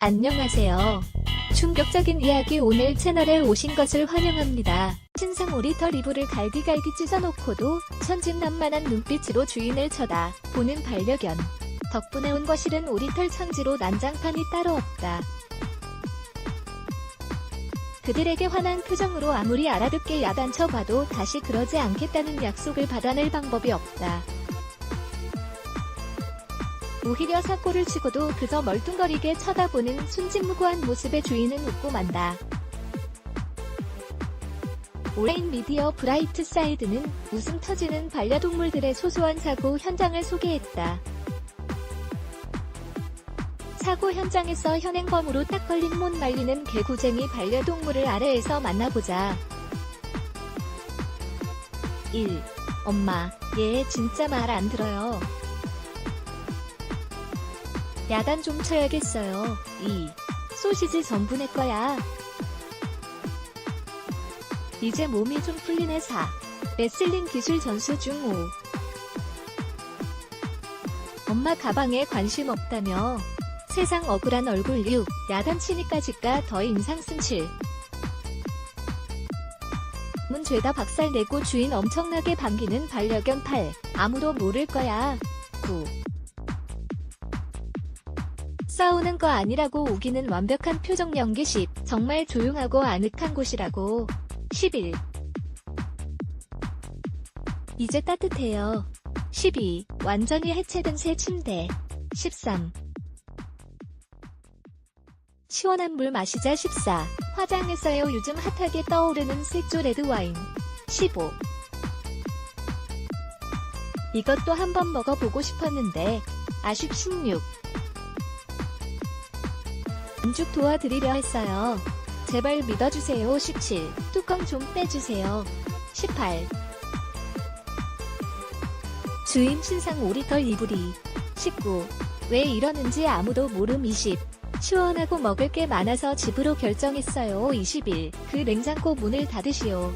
안녕하세요. 충격적인 이야기 오늘 채널에 오신 것을 환영합니다. 신상 오리 털 이불을 갈기갈기 찢어놓고도 천진난만한 눈빛으로 주인을 쳐다 보는 반려견. 덕분에 온 거실은 오리털 천지로 난장판이 따로 없다. 그들에게 화난 표정으로 아무리 알아듣게 야단쳐봐도 다시 그러지 않겠다는 약속을 받아낼 방법이 없다. 오히려 사고를 치고도 그저 멀뚱거리게 쳐다보는 순진무구한 모습의 주인은 웃고 만다. 온라인 미디어 브라이트 사이드는 웃음 터지는 반려동물들의 소소한 사고 현장을 소개했다. 사고 현장에서 현행범으로 딱 걸린 못 말리는 개구쟁이 반려동물을 아래에서 만나보자. 1. 엄마, 얘 진짜 말 안 들어요. 야단 좀 쳐야겠어요. 2. 소시지 전부 내 거야. 이제 몸이 좀 풀리네 4. 레슬링 기술 전수 중 5. 엄마 가방에 관심 없다며. 세상 억울한 얼굴 6. 야단 치니까지가 더 인상 쓴 7. 문 죄다 박살 내고 주인 엄청나게 반기는 반려견 8. 아무도 모를 거야. 9. 싸우는 거 아니라고 우기는 완벽한 표정 연기 10. 정말 조용하고 아늑한 곳이라고. 11. 이제 따뜻해요. 12. 완전히 해체된 새 침대. 13. 시원한 물 마시자 14. 화장했어요 요즘 핫하게 떠오르는 색조 레드 와인. 15. 이것도 한번 먹어보고 싶었는데. 아쉽 16. 반죽 도와드리려 했어요. 제발 믿어주세요. 17. 뚜껑 좀 빼주세요. 18. 주인 신상 오리털 이불이. 19. 왜 이러는지 아무도 모름 20. 시원하고 먹을 게 많아서 집으로 결정했어요. 21. 그 냉장고 문을 닫으시오.